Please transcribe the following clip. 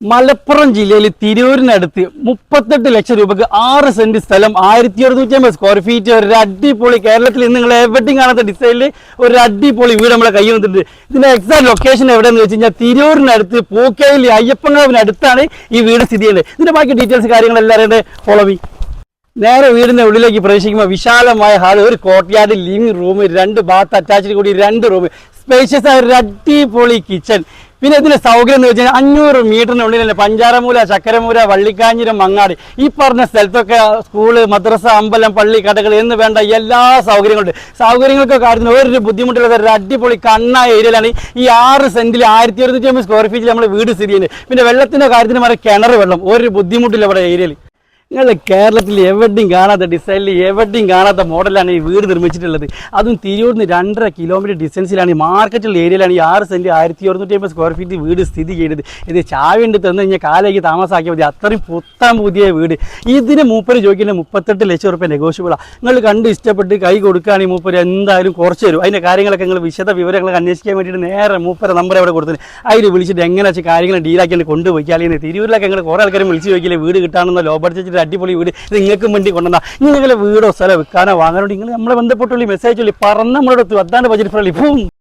മലപ്പുറം ജില്ലയിൽ തിരൂരിനടുത്ത് മുപ്പത്തെട്ട് ലക്ഷം രൂപക്ക് ആറ് സെന്റ് സ്ഥലം ആയിരത്തി ഒരുന്നൂറ്റി അമ്പത് സ്ക്വയർ ഫീറ്റ് ഒരു അടിപൊളി കേരളത്തിൽ നിങ്ങൾ എവിടെയും കാണാത്ത ഡിസൈനിൽ ഒരു അടിപൊളി വീട് നമ്മളെ കൈ വന്നിട്ടുണ്ട്. ഇതിന്റെ എക്സാക്ട് ലൊക്കേഷൻ എവിടെയെന്ന് വെച്ച് കഴിഞ്ഞാൽ തിരൂരിനടുത്ത് പൂക്കയിൽ അയ്യപ്പങ്കാവിനടുത്താണ് ഈ വീട് സ്ഥിതി ചെയ്യുന്നത്. ഇതിന്റെ ബാക്കി ഡീറ്റെയിൽസ് കാര്യങ്ങളെല്ലാം അറിയണ്ടേ? ഫോളോ മീ നേരെ വീടിന്റെ ഉള്ളിലേക്ക് പ്രവേശിക്കുമ്പോൾ വിശാലമായ ഹാൾ ഒരു കോർട്ട്യാർഡ് ലിവിംഗ് റൂം രണ്ട് ബാത്ത് അറ്റാച്ച്ഡ് കൂടി രണ്ട് റൂം സ്പേഷ്യസ് ആയ ഒരു അടിപൊളി കിച്ചൺ പിന്നെ ഇതിന്റെ സൗകര്യം എന്ന് വെച്ചാൽ അഞ്ഞൂറ് മീറ്ററിനുള്ളിൽ തന്നെ പഞ്ചാരമൂല ചക്കരമൂല വള്ളിക്കാഞ്ഞിരം മങ്ങാട് ഈ പറഞ്ഞ സ്ഥലത്തൊക്കെ സ്കൂൾ മദ്രസ അമ്പലം പള്ളി കടകൾ എന്ന് വേണ്ട എല്ലാ സൗകര്യങ്ങളുണ്ട്. സൗകര്യങ്ങൾക്കൊക്കെ കാര്യത്തിന് ഒരു ബുദ്ധിമുട്ടില്ലാത്ത ഒരു അടിപൊളി കണ്ണായ ഏരിയയിലാണ് ഈ ആറ് സെന്റിൽ ആയിരത്തി ഒരുന്നൂറ്റി അമ്പത് സ്ക്വയർ ഫീറ്റിൽ നമ്മൾ വീട് സ്ഥിതി ചെയ്യുന്നത്. പിന്നെ വെള്ളത്തിന്റെ കാര്യത്തിന് മറേ കിണർ വെള്ളം. ഒരു ബുദ്ധിമുട്ടില്ല ഇവിടെ ഏരിയയിൽ നിങ്ങൾ കേരളത്തിൽ എവിടെയും കാണാത്ത ഡിസൈനിൽ എവിടെയും കാണാത്ത മോഡലാണ് ഈ വീട് നിർമ്മിച്ചിട്ടുള്ളത്. അതും തിരൂരിന് രണ്ടര കിലോമീറ്റർ ഡിസ്റ്റൻസിലാണ് ഈ മാർക്കറ്റുള്ള ഏരിയയിലാണ് ഈ ആറ് സെന്റ് ആയിരത്തി ഒരുന്നൂറ്റി അമ്പത് സ്ക്വയർ ഫീറ്റ് വീട് സ്ഥിതി ചെയ്യുന്നത്. ഇത് ചാവിണ്ട് തന്നു കഴിഞ്ഞാൽ കാലേക്ക് താമസാക്കിയാൽ മതി. അത്രയും പുത്താൻ പുതിയ വീട്. ഇതിന് മൂപ്പര് ചോദിക്കുന്നത് മുപ്പത്തെട്ട് ലക്ഷം റുപ്യ നെഗോഷ്യബിളാണ് നിങ്ങൾ കണ്ട് ഇഷ്ടപ്പെട്ട് കൈ കൊടുക്കുകയാണെങ്കിൽ മൂപ്പര് എന്തായാലും കുറച്ച് തരും. അതിന്റെ കാര്യങ്ങളൊക്കെ നിങ്ങൾ വിശദ വിവരങ്ങൾ അന്വേഷിക്കാൻ വേണ്ടിയിട്ട് നേരെ മൂപ്പര നമ്പർ അവിടെ കൊടുത്തത് അതിൽ വിളിച്ചിട്ട് എങ്ങനെ വെച്ചാൽ കാര്യങ്ങൾ ഡീലാക്കി കൊണ്ടുപോയി. അല്ലെങ്കിൽ തിരൂരിലൊക്കെ നിങ്ങൾ കുറേ ആൾക്കാരും വിളിച്ച് ചോദിക്കില്ലേ വീട് കിട്ടാണെന്നോ ലോ ബഡ്ജറ്റ് അടിപൊളി വീട്. നിങ്ങൾക്ക് വേണ്ടി കൊണ്ടുവന്നാ. നിങ്ങൾ വീടോ സ്ഥലം വിൽക്കാനോ വാങ്ങാനോ നിങ്ങൾ നമ്മളെ ബന്ധപ്പെട്ടുള്ളി മെസ്സേജ് ചൊല്ലി പറഞ്ഞ നമ്മളോട് അതാണ് ബജറ്റ് ഫ്രണ്ട്ലി പൂം